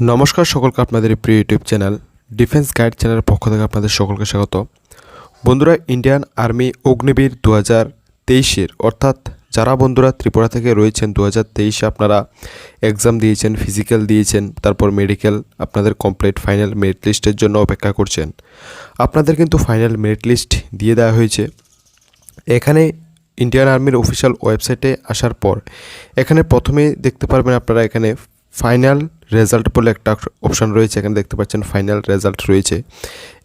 নমস্কার সকলকে আপনাদের প্রিয় ইউটিউব চ্যানেল ডিফেন্স গাইড চ্যানেলের পক্ষ থেকে আপনাদের সকলকে স্বাগত। বন্ধুরা, ইন্ডিয়ান আর্মি অগ্নিবীর দু হাজার তেইশের, অর্থাৎ যারা বন্ধুরা ত্রিপুরা থেকে রয়েছেন দু হাজার তেইশে আপনারা এক্সাম দিয়েছেন ফিজিক্যাল দিয়েছেন, তারপর মেডিকেল আপনাদের কমপ্লিট ফাইনাল মেরিট লিস্টের জন্য অপেক্ষা করছেন। আপনাদের কিন্তু ফাইনাল মেরিট লিস্ট দিয়ে দেওয়া হয়েছে। এখানে ইন্ডিয়ান আর্মির অফিসিয়াল ওয়েবসাইটে আসার পর, এখানে প্রথমে দেখতে পারবেন আপনারা এখানে ফাইনাল রেজাল্ট বলে একটা অপশান রয়েছে, এখানে দেখতে পাচ্ছেন ফাইনাল রেজাল্ট রয়েছে।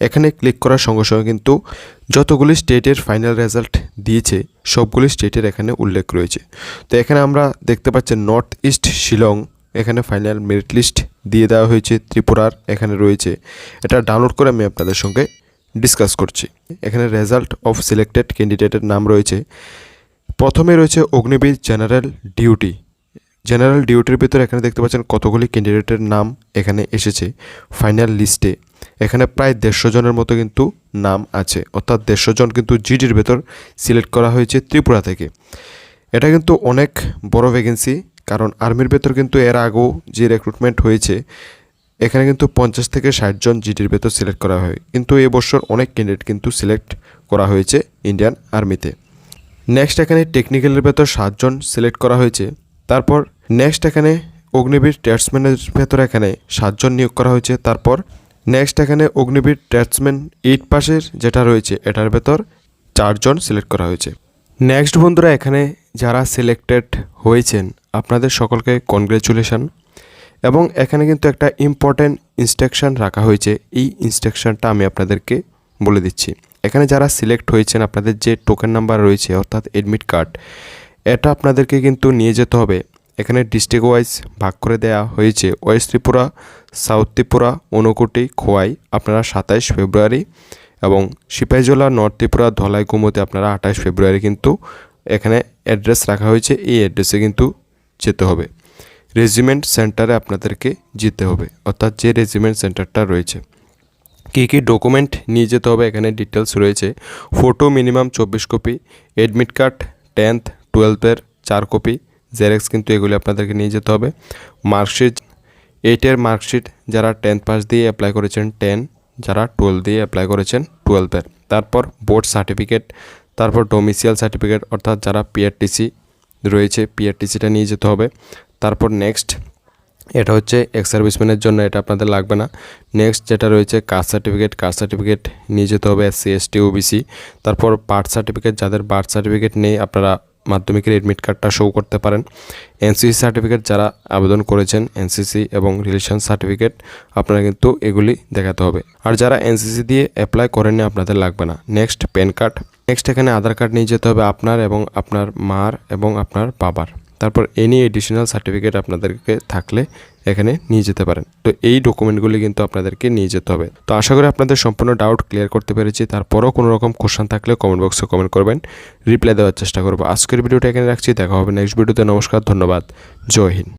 এখানে ক্লিক করার সঙ্গে সঙ্গে কিন্তু যতগুলি স্টেটের ফাইনাল রেজাল্ট দিয়েছে, সবগুলি স্টেটের এখানে উল্লেখ রয়েছে। তো এখানে আমরা দেখতে পাচ্ছেন নর্থ ইস্ট শিলং, এখানে ফাইনাল মেরিট লিস্ট দিয়ে দেওয়া হয়েছে, ত্রিপুরার এখানে রয়েছে। এটা ডাউনলোড করে আমি আপনাদের সঙ্গে ডিসকাস করছি। এখানে রেজাল্ট অফ সিলেক্টেড ক্যান্ডিডেটের নাম রয়েছে। প্রথমে রয়েছে অগ্নিবীর জেনারেল ডিউটি। জেনারেল ডিউটির ভিতরে এখানে দেখতে পাচ্ছেন কতগুলি ক্যান্ডিডেটের নাম এখানে এসেছে ফাইনাল লিস্টে এখানে প্রায় দেড়শো জনের মতো কিন্তু নাম আছে। অর্থাৎ দেড়শো জন কিন্তু জিডির ভেতর সিলেক্ট করা হয়েছে ত্রিপুরা থেকে। এটা কিন্তু অনেক বড় ভ্যাকেন্সি কারণ আর্মির ভেতর কিন্তু এর আগেও যে রেক্রুটমেন্ট হয়েছে, এখানে কিন্তু পঞ্চাশ থেকে ষাট জন জিডির ভেতর সিলেক্ট করা হয়। কিন্তু এবছর অনেক ক্যান্ডিডেট কিন্তু সিলেক্ট করা হয়েছে ইন্ডিয়ান আর্মিতে নেক্সট এখানে টেকনিক্যালের ভেতর সাতজন সিলেক্ট করা হয়েছে। তারপর নেক্সট এখানে অগ্নিবীর ট্যাটসম্যানের ভেতর এখানে সাতজন নিয়োগ করা হয়েছে। তারপর নেক্সট এখানে অগ্নিবীর ট্যাটসম্যান এইট পাশের যেটা রয়েছে, এটার ভেতর চারজন সিলেক্ট করা হয়েছে। নেক্সট বন্ধুরা, এখানে যারা সিলেক্টেড হয়েছেন, আপনাদের সকলকে কনগ্রেচুলেশন। এবং এখানে কিন্তু একটা ইম্পর্ট্যান্ট ইনস্ট্রাকশন রাখা হয়েছে। এই ইনস্ট্রাকশনটা আমি আপনাদেরকে বলে দিচ্ছি। এখানে যারা সিলেক্ট হয়েছেন, আপনাদের যে টোকেন নাম্বার রয়েছে, অর্থাৎ এডমিট কার্ড, এটা আপনাদেরকে কিন্তু নিয়ে যেতে হবে। এখানে ডিস্ট্রিক্ট ওয়াইজ ভাগ করে দেওয়া হয়েছে। ওয়েস্ট ত্রিপুরা সাউথ ত্রিপুরা ঊনকোটি খোয়াই আপনারা সাতাইশ ফেব্রুয়ারি এবং সিপাহীজলা নর্থ ত্রিপুরা, ধলাই গুমতে আপনারা আঠাশ ফেব্রুয়ারি কিন্তু এখানে অ্যাড্রেস রাখা হয়েছে। এই অ্যাড্রেসে কিন্তু যেতে হবে। রেজিমেন্ট সেন্টারে আপনাদেরকে যেতে হবে। অর্থাৎ যে রেজিমেন্ট সেন্টারটা রয়েছে। কী কী ডকুমেন্ট নিয়ে যেতে হবে এখানে ডিটেলস রয়েছে। ফটো মিনিমাম চব্বিশ কপি অ্যাডমিট কার্ড টেন্থ টুয়েলভের চার কপি জেরক্স কিন্তু এগুলি আপনাদেরকে নিয়ে যেতে হবে। মার্কশিট এইটের মার্কশিট যারা টেন্থ পাস দিয়ে অ্যাপ্লাই করেছেন টেন যারা টুয়েলভ দিয়ে অ্যাপ্লাই করেছেন টুয়েলভের তারপর বোর্ড সার্টিফিকেট তারপর ডোমিসিয়াল সার্টিফিকেট অর্থাৎ যারা পিআরটিসি রয়েছে পিআরটিসিটা নিয়ে যেতে হবে। তারপর নেক্সট এটা হচ্ছে এক্স সার্ভিসম্যানের জন্য, এটা আপনাদের লাগবে না। নেক্সট যেটা রয়েছে কাস্ট সার্টিফিকেট কাস্ট সার্টিফিকেট নিয়ে যেতে হবে এসসি এসটি ওবিসি তারপর বার্থ সার্টিফিকেট যাদের বার্থ সার্টিফিকেট নেই, আপনারা মাধ্যমিকের এডমিট কার্ডটা শো করতে পারেন। এনসিসি সার্টিফিকেট যারা আবেদন করেছেন এনসিসি এবং রিলেশন সার্টিফিকেট আপনারা কিন্তু এগুলি দেখাতে হবে। আর যারা এনসিসি দিয়ে অ্যাপ্লাই করেননি, আপনাদের লাগবে না। নেক্সট প্যান কার্ড নেক্সট এখানে আধার কার্ড নিয়ে যেতে হবে আপনার এবং আপনার মার এবং আপনার বাবার। তারপর এনি এডিশনাল সার্টিফিকেট আপনাদেরকে থাকলে এখানে নিয়ে যেতে পারেন। তো এই ডকুমেন্টগুলি কিন্তু আপনাদেরকে নিয়ে যেতে হবে। তো আশা করি আপনাদের সম্পূর্ণ ডাউট ক্লিয়ার করতে পেরেছি। তারপরও কোনো রকম কোশ্চান থাকলে কমেন্ট বক্সে কমেন্ট করবেন। রিপ্লাই দেওয়ার চেষ্টা করব। আজকের ভিডিওটা এখানে রাখছি। দেখা হবে নেক্সট ভিডিওতে নমস্কার, ধন্যবাদ। জয় হিন্দ।